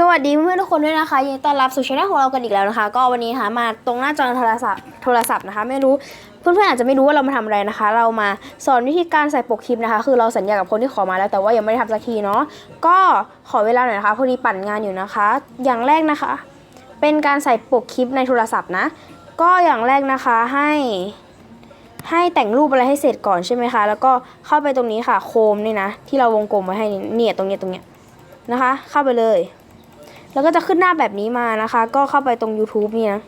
สวัสดีเพื่อนทุกคนด้วยนะคะยินดีต้อนรับสู่ช่องของเรากันอีกแล้วนะคะ ก็วันนี้นะคะมาตรงหน้าจอโทรศัพท์โทรศัพท์นะคะ ไม่รู้เพื่อนๆอาจจะไม่รู้ว่าเรามาทำอะไรนะคะ เรามาสอนวิธีการใส่ปกคลิปนะคะ คือเราสัญญากับคนที่ขอมาแล้วแต่ว่ายังไม่ได้ทำสักทีเนาะก็ขอเวลาหน่อยนะคะพอดีปั่นงานอยู่นะคะ อย่างแรกนะคะ เป็นการใส่ปกคลิปในโทรศัพท์นะ ก็อย่างแรกนะคะให้ให้แต่งรูปอะไรให้เสร็จก่อนใช่ไหมคะ แล้วก็เข้าไปตรงนี้ค่ะโคมนี่นะที่เราวงกลมไว้ให้เนี่ยตรงเนี้ยตรงเนี้ยนะคะ เข้าไปเลย แล้วก็จะขึ้นหน้าแบบนี้มานะคะ ก็เข้าไปตรง YouTube นี่นะ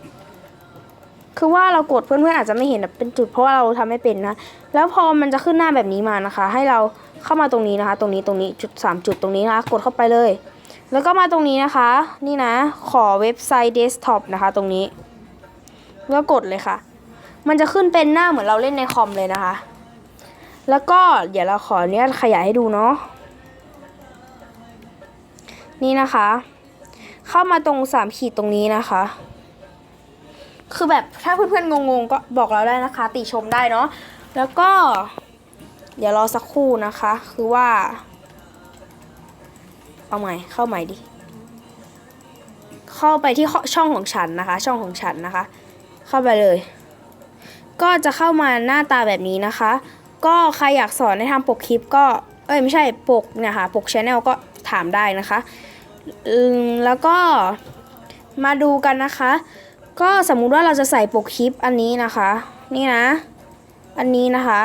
คือว่าเรากดเพื่อนๆอาจจะไม่เห็นแบบเป็นจุดเพราะว่าเราทำไม่เป็นนะ แล้วพอมันจะขึ้นหน้าแบบนี้มานะคะ ให้เราเข้ามาตรงนี้นะคะ ตรงนี้ตรงนี้จุดสามจุดตรงนี้นะคะ กดเข้าไปเลย แล้วก็มาตรงนี้นะคะ นี่นะ ขอเว็บไซต์เดสก์ท็อปนะคะ ตรงนี้แล้วกดเลยค่ะ มันจะขึ้นเป็นหน้าเหมือนเราเล่นในคอมเลยนะคะ แล้วก็เดี๋ยวเราขออนุญาตขยายให้ดูเนาะนี่นะคะ เข้ามาตรงสามขีดตรงนี้นะคะ คือแบบถ้าเพื่อนๆงงๆก็บอกเราได้นะคะ ติชมได้เนาะแล้วก็เดี๋ยวรอสักครู่นะคะ คือว่า เอาใหม่เข้าใหม่ดิ เข้าไปที่ช่องของฉันนะคะ ช่องของฉันนะคะ เข้าไปเลย ก็จะเข้ามาหน้าตาแบบนี้นะคะ ก็ใครอยากสอนให้ทำปกคลิปก็ เอ้ยไม่ใช่ปกเนี่ยค่ะ ปกชแนลก็ถามได้นะคะ แล้วก็มาดูกันนะคะ ก็สมมุติว่าเราจะใส่ปกคลิปอันนี้นะคะ นี่นะ อันนี้นะคะ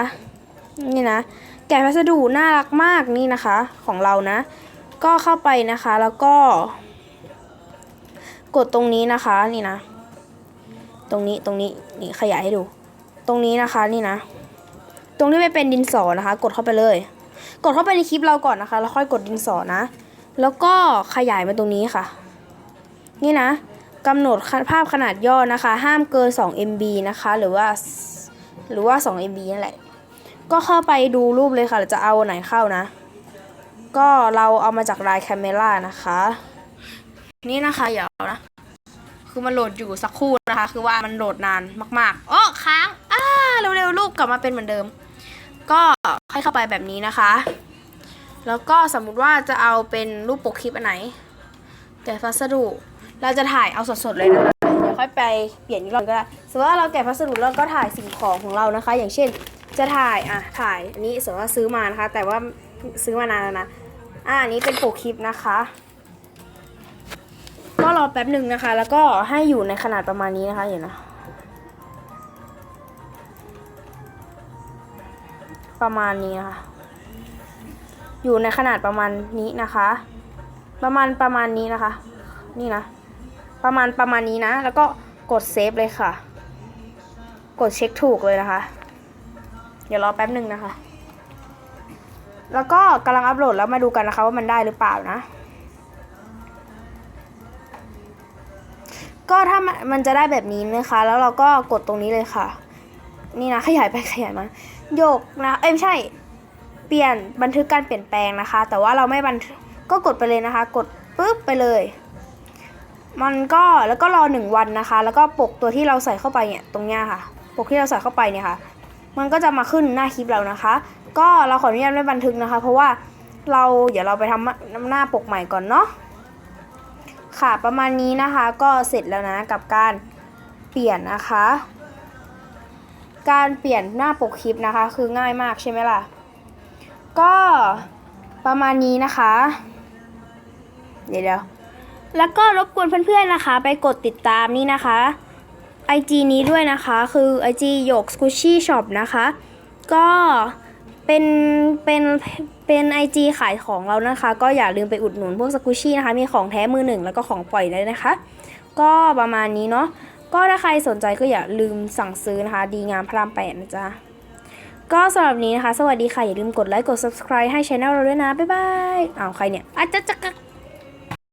นี่นะ แกะพัสดุน่ารักมากนี่นะคะของเรานะ ก็เข้าไปนะคะแล้วก็ กดตรงนี้นะคะนี่นะ ตรงนี้ตรงนี้นี่ขยายให้ดู ตรงนี้นะคะนี่นะ ตรงที่ไม่เป็นดินสอนะคะ กดเข้าไปเลย กดเข้าไปในคลิปเราก่อนนะคะ แล้วค่อยกดดินสอนะ แล้วก็ขยายมาตรงนี้ค่ะ นี่นะกำหนดภาพขนาดย่อนะคะ ห้ามเกิน 2 MB นะคะ หรือว่า หรือว่า 2 MB นั่นแหละ ก็เข้าไปดูรูปเลยค่ะ จะเอาไหนเข้านะ ก็เราเอามาจากไลน์แคมเมล่านะคะ นี่นะคะเดี๋ยวนะ คือมันโหลดอยู่สักครู่นะคะ คือว่ามันโหลดนานมากๆ โอ้ค้าง อ้า เร็วๆ รูปกลับมาเป็นเหมือนเดิม ก็ให้เข้าไปแบบนี้นะคะ แล้วก็สมมุติว่าจะเอาเป็นรูปปกคลิปอันไหนแกะพัสดุเราจะถ่ายเอาสดๆเลยนะคะเดี๋ยวค่อยไปเปลี่ยนอีกรอบก็ได้สมมติว่าเราแกะพัสดุแล้วก็ถ่ายสิ่งของของเรานะคะ อย่างเช่น จะถ่ายอะถ่ายอันนี้สมมติว่าซื้อมานะคะ แต่ว่าซื้อมานานแล้วนะอะอันนี้เป็นปกคลิปนะคะ ก็รอแป๊บหนึ่งนะคะ แล้วก็ให้อยู่ในขนาดประมาณนี้นะคะเดี๋ยวนะประมาณนี้นะคะ อยู่ในขนาดประมาณนี้นะคะ ประมาณประมาณนี้นะคะ นี่นะ ประมาณประมาณนี้นะ แล้วก็กดเซฟเลยค่ะ กดเช็คถูกเลยนะคะ เดี๋ยวรอแป๊บหนึ่งนะคะ แล้วก็กำลังอัปโหลดแล้วมาดูกันนะคะว่ามันได้หรือเปล่านะ ก็ถ้ามันจะได้แบบนี้นะคะ แล้วเราก็กดตรงนี้เลยค่ะ นี่นะขยายไปขยายมาโยกนะ เอ้ยไม่ใช่ เปลี่ยนบันทึกการเปลี่ยนแปลงนะคะ แต่ว่าเราไม่บันทึกก็กดไปเลยนะคะ กดปุ๊บไปเลย มันก็แล้วก็รอหนึ่งวันนะคะ แล้วก็ปกตัวที่เราใส่เข้าไปเนี่ยตรงเนี้ยค่ะ ปกที่เราใส่เข้าไปเนี่ยค่ะ มันก็จะมาขึ้นหน้าคลิปเรานะคะ ก็เราขออนุญาตไม่บันทึกนะคะ เพราะว่าเราเดี๋ยวเราไปทำหน้าปกใหม่ก่อนเนาะค่ะประมาณนี้นะคะก็เสร็จแล้วนะกับการเปลี่ยนนะคะ การเปลี่ยนหน้าปกคลิปนะคะ คือง่ายมากใช่ไหมล่ะ ก็ประมาณนี้นะคะ เดี๋ยวแล้วก็รบกวนเพื่อนๆนะคะ ไปกดติดตามนี่นะคะ IG นี้ด้วยนะคะ คือ IG หยกสกูชี่ช็อปนะคะ ก็เป็นเป็นเป็น IG ขายของเรานะคะ ก็อย่าลืมไปอุดหนุนพวกสกูชี่นะคะ มีของแท้มือหนึ่งแล้วก็ของปล่อยเลยนะคะ ก็ประมาณนี้เนาะก็ถ้าใครสนใจก็อย่าลืมสั่งซื้อนะคะ ดีงามพระรามแปดนะจ๊ะ ก็สำหรับนี้นะคะ สวัสดีค่ะ อย่าลืมกดไลค์ กด subscribe ให้ช่องเราด้วยนะ บ๊ายบาย อ้าว ใครเนี่ยอาจจะจะ